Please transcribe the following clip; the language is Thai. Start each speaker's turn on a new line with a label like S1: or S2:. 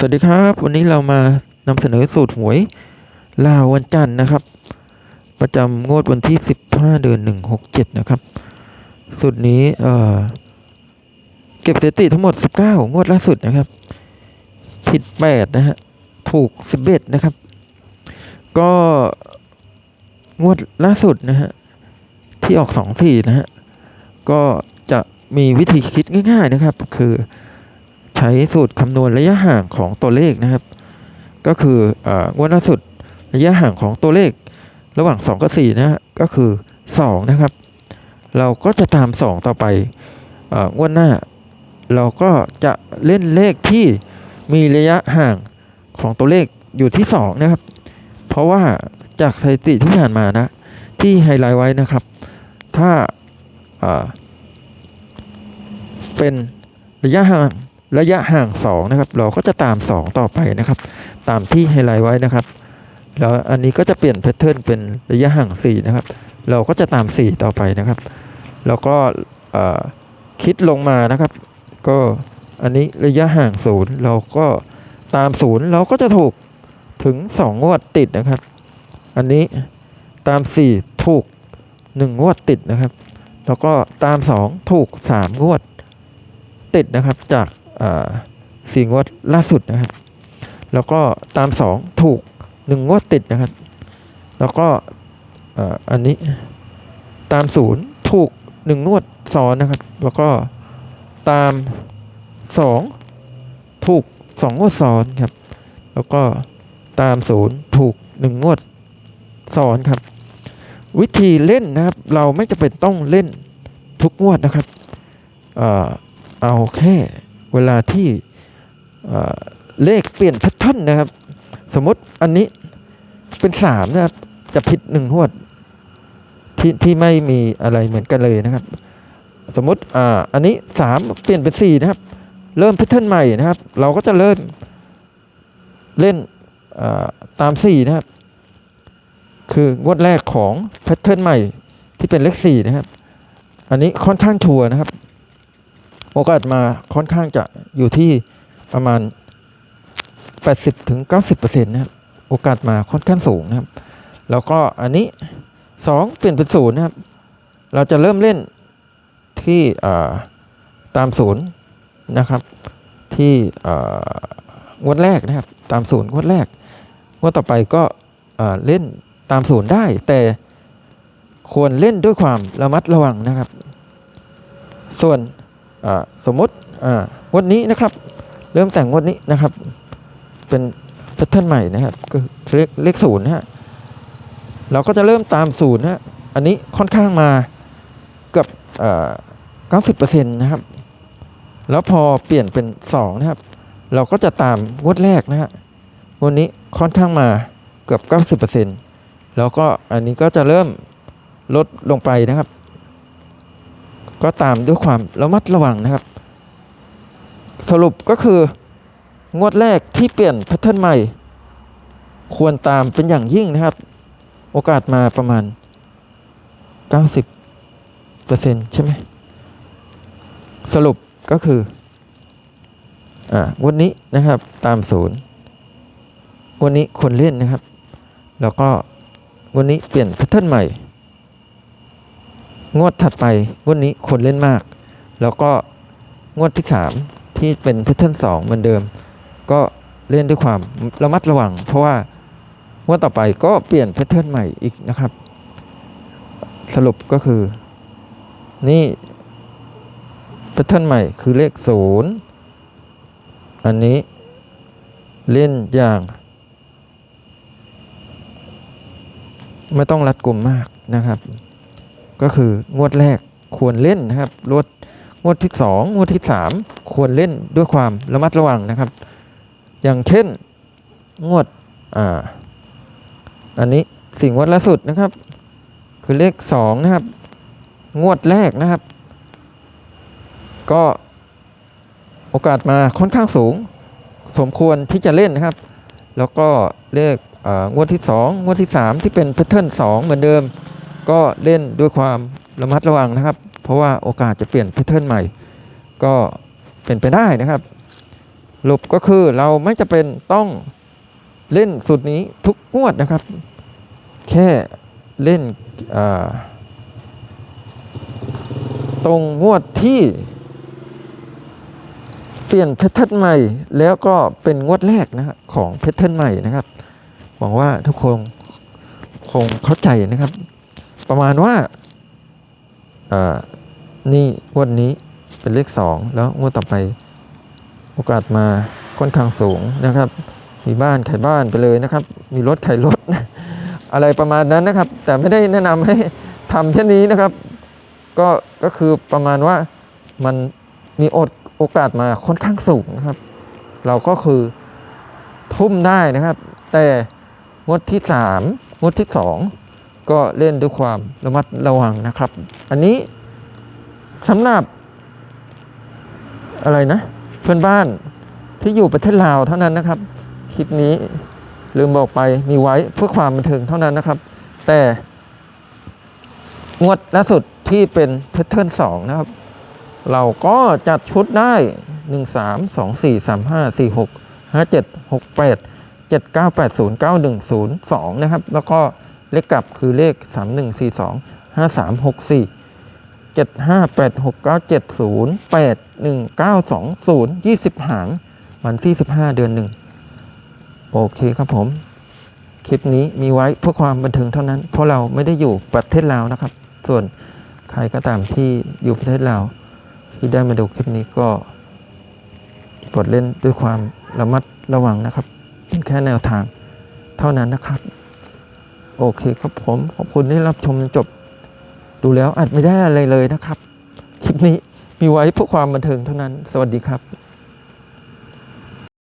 S1: สวัสดีครับ วันนี้เรามานำเสนอสูตรหวยลาววันจันทร์นะครับ ประจำงวดวันที่ 15 เดือน 167 นะครับ สูตรนี้เอ่อเก็บสถิติทั้งหมด 19 งวดล่าสุดนะครับ ผิด 8 นะฮะ ถูก 11 นะครับ ก็งวดล่าสุดนะฮะ ที่ออก 2 4 นะฮะ ก็จะมีวิธีคิดง่าย ๆนะครับ คือ ใช้สูตรคำนวณระยะห่างของตัวเลขนะครับ ก็คืออ่องวดล่าสุดระยะห่างของตัวเลข ระหว่าง 2 กับ4นะฮะก็คือ 2 นะครับ เราก็จะตาม 2 ต่อไปอ่องวดหน้า เราก็จะเล่นเลขที่มีระยะห่างของตัวเลขอยู่ที่ 2 นะครับ เพราะว่าจากสถิติที่ผ่านมานะ ที่ไฮไลท์ไว้นะครับ ถ้าอ่อเป็นระยะห่าง ระยะห่าง 2 นะครับ เราก็จะตาม 2 ต่อไปนะครับ ตามที่ไฮไลท์ไว้นะครับ แล้วอันนี้ก็จะเปลี่ยนแพทเทิร์นเป็นระยะห่าง 4 นะครับ เราก็จะตาม 4 ต่อไปนะครับ แล้วก็คิดลงมานะครับ ก็อันนี้ระยะห่าง 0 เราก็ตาม 0 เราก็จะถูกถึง 2 งวดติดนะครับ อันนี้ตาม 4 ถูก 1 งวดติดนะครับ แล้วก็ตาม 2 ถูก 3 งวดติดนะครับจาก สี่งวดล่าสุดนะครับ แล้วก็ตามสองถูกหนึ่งงวดติดนะครับ แล้วก็อ่าอันนี้ตามศูนย์ถูกหนึ่งงวดซ้อนนะครับ แล้วก็ตามสองถูกสองงวดซ้อนครับ แล้วก็ตามศูนย์ถูกหนึ่งงวดซ้อนครับ วิธีเล่นนะครับ เราไม่จำเป็นต้องเล่นทุกงวดนะครับ เอาแค่ เวลาที่เลขเปลี่ยนแพทเทิร์นนะครับ สมมติอันนี้เป็นสามนะครับ จะผิดหนึ่งหวดที่ที่ไม่มีอะไรเหมือนกันเลยนะครับ สมมติอ่าอันนี้สามเปลี่ยนเป็นสี่นะครับ เริ่มแพทเทิร์นใหม่นะครับ เราก็จะเริ่มเล่นตามสี่นะครับ คืองวดแรกของแพทเทิร์นใหม่ที่เป็นเลขสี่นะครับ อันนี้ค่อนข้างชัวร์นะครับ โอกาสมาค่อนข้างจะอยู่ที่ประมาณ80ถึง90%นะครับโอกาสมาค่อนข้างสูงนะครับ แล้วก็อันนี้ 2 เปลี่ยนเป็นศูนย์นะครับ เราจะเริ่มเล่นที่ตามศูนย์นะครับ ที่งวดแรกนะครับ ตามศูนย์งวดแรกงวดต่อไปก็เล่นตามศูนย์ได้ แต่ควรเล่นด้วยความระมัดระวังนะครับ ส่วน สมมติงวดนี้นะครับ เริ่มแต่งงวดนี้นะครับ เป็นแพทเทิร์นใหม่นะครับก็เลขเลขศูนย์นะฮะเราก็จะเริ่มตามศูนย์นะฮะอันนี้ค่อนข้างมาเกือบเก้าสิบเปอร์เซ็นต์นะครับ แล้วพอเปลี่ยนเป็นสองนะครับ เราก็จะตามงวดแรกนะฮะงวดนี้ค่อนข้างมาเกือบเก้าสิบเปอร์เซ็นต์แล้วก็อันนี้ก็จะเริ่มลดลงไปนะครับ ก็ตามด้วยความระมัดระวังนะครับ สรุปก็คืองวดแรกที่เปลี่ยนแพทเทิร์นใหม่ ควรตามเป็นอย่างยิ่งนะครับ โอกาสมาประมาณ 90%ใช่ไหมสรุปก็คืออ่างวดนี้นะครับตามศูนย์วดนี้ควรเล่นนะครับ แล้วก็งวดนี้เปลี่ยนแพทเทิร์นใหม่ งวดถัดไปงวดนี้คนเล่นมาก แล้วก็งวดที่สามที่เป็นแพทเทิร์นสองเหมือนเดิม ก็เล่นด้วยความระมัดระวัง เพราะว่างวดต่อไปก็เปลี่ยนแพทเทิร์นใหม่อีกนะครับ สรุปก็คือ นี่แพทเทิร์นใหม่คือเลขศูนย์อันนี้เล่นอย่าง ไม่ต้องรัดกลุ่มมากนะครับ ก็คืองวดแรกควรเล่นนะครับรวดงวดที่สองงวดที่สามควรเล่นด้วยความระมัดระวังนะครับ อย่างเช่นงวดอ่าอันนี้สิ่งงวดล่าสุดนะครับ คือเลขสองนะครับ งวดแรกนะครับ ก็โอกาสมาค่อนข้างสูง สมควรที่จะเล่นนะครับ แล้วก็เลขงวดที่สองงวดที่สามที่เป็นแพทเทิร์นสองเหมือนเดิม ก็เล่นด้วยความระมัดระวังนะครับ เพราะว่าโอกาสจะเปลี่ยนแพทเทิร์นใหม่ ก็เป็นไปได้นะครับสรุปก็คือเราไม่จะเป็นต้องเล่นสูตรนี้ทุกงวดนะครับ แค่เล่นตรงงวดที่เปลี่ยนแพทเทิร์นใหม่ แล้วก็เป็นงวดแรกนะครับของแพทเทิร์นใหม่นะครับ หวังว่าทุกคนคงเข้าใจนะครับ ประมาณว่าอ่านี่งวดนี้เป็นเลขสองแล้วงวดต่อไปโอกาสมาค่อนข้างสูงนะครับ มีบ้านขายบ้านไปเลยนะครับ มีรถขายรถ อะไรประมาณนั้นนะครับ แต่ไม่ได้แนะนำให้ทำเช่นนี้นะครับ ก็ก็คือประมาณว่ามันมีโอกโอกาสมาค่อนข้างสูงนะครับ เราก็คือทุ่มได้นะครับ แต่งวดที่สามงวดที่สอง ก็เล่นด้วยความระมัดระวังนะครับ อันนี้สำหรับอะไรนะ เพื่อนบ้านที่อยู่ประเทศลาวเท่านั้นนะครับ คลิปนี้ลืมบอกไปมีไว้เพื่อความบันเทิงเท่านั้นนะครับ แต่งวดล่าสุดที่เป็นแพทเทิร์นสองนะครับ เราก็จัดชุดได้หนึ่งสามสองสี่สามห้าสี่หกห้าเจ็ดหกแปดเจ็ดเก้าแปดศูนย์เก้าหนึ่งศูนย์สองนะครับ แล้วก็ เลขกลับคือเลขสามหนึ่งสี่สองห้าสามหกสี่เจ็ดห้าแปดหกเก้าเจ็ดศูนย์แปดหนึ่งเก้าสองศูนย์ยี่สิบหาง วันที่สิบห้าเดือนหนึ่งโอเคครับผม คลิปนี้มีไว้เพื่อความบันเทิงเท่านั้น เพราะเราไม่ได้อยู่ประเทศลาวนะครับ ส่วนใครก็ตามที่อยู่ประเทศลาวที่ได้มาดูคลิปนี้ก็โปรดเล่นด้วยความระมัดระวังนะครับเป็นแค่แนวทางเท่านั้นนะครับ โอเคครับผมขอบคุณที่รับชมจนจบ ดูแล้วอาจไม่ได้อะไรเลยนะครับ คลิปนี้มีไว้เพื่อความบันเทิงเท่านั้น สวัสดีครับ